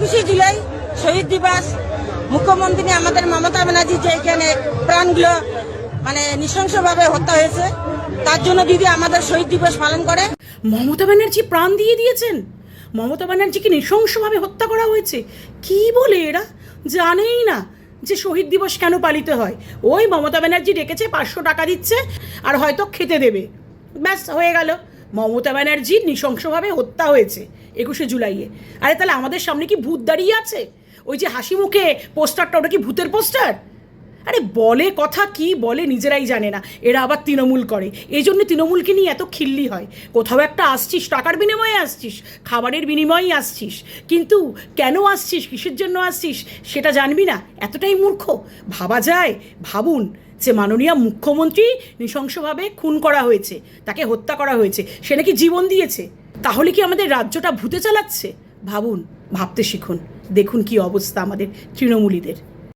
একুশে জুলাই শহীদ দিবস। মুখ্যমন্ত্রী আমাদের মমতা ব্যানার্জি যে এখানে প্রাণগুলো মানে নৃশংসভাবে হত্যা হয়েছে, তার জন্য দিদি আমাদের শহীদ দিবস পালন করে। মমতা ব্যানার্জি প্রাণ দিয়ে দিয়েছেন? মমতা ব্যানার্জিকে নৃশংসভাবে হত্যা করা হয়েছে? কি বলে এরা? জানেই না যে শহীদ দিবস কেন পালিত হয়। ওই মমতা ব্যানার্জি ডেকেছে, পাঁচশো টাকা দিচ্ছে, আর হয়তো খেতে দেবে। ব্যাস, হয়ে গেল। মমতা ব্যানার্জির নৃশংসভাবে হত্যা হয়েছে একুশে জুলাইয়ে। আরে তাহলে আমাদের সামনে কি ভূত দাঁড়িয়ে আছে? ওই যে হাসি মুখে পোস্টারটা, ওটা কি ভূতের পোস্টার? আরে বলে কথা কি বলে নিজেরাই জানে না। এরা আবার তৃণমূল করে। এই জন্য তৃণমূলকে নিয়ে এত খিল্লি হয়। কোথাও একটা আসছিস, টাকার বিনিময়ে আসছিস, খাবারের বিনিময়েই আসছিস। কিন্তু কেন আসছিস, কিসের জন্য আসছিস, সেটা জানবি না? এতটাই মূর্খ। ভাবা যায়, ভাবুন যে মাননীয় মুখ্যমন্ত্রী নৃশংসভাবে খুন করা হয়েছে, তাকে হত্যা করা হয়েছে, সে নাকি জীবন দিয়েছে। তাহলে কি আমাদের রাজ্যটা ভূতে চালাচ্ছে? ভাবুন, ভাবতে শিখুন। দেখুন কি অবস্থা আমাদের তৃণমূলীদের।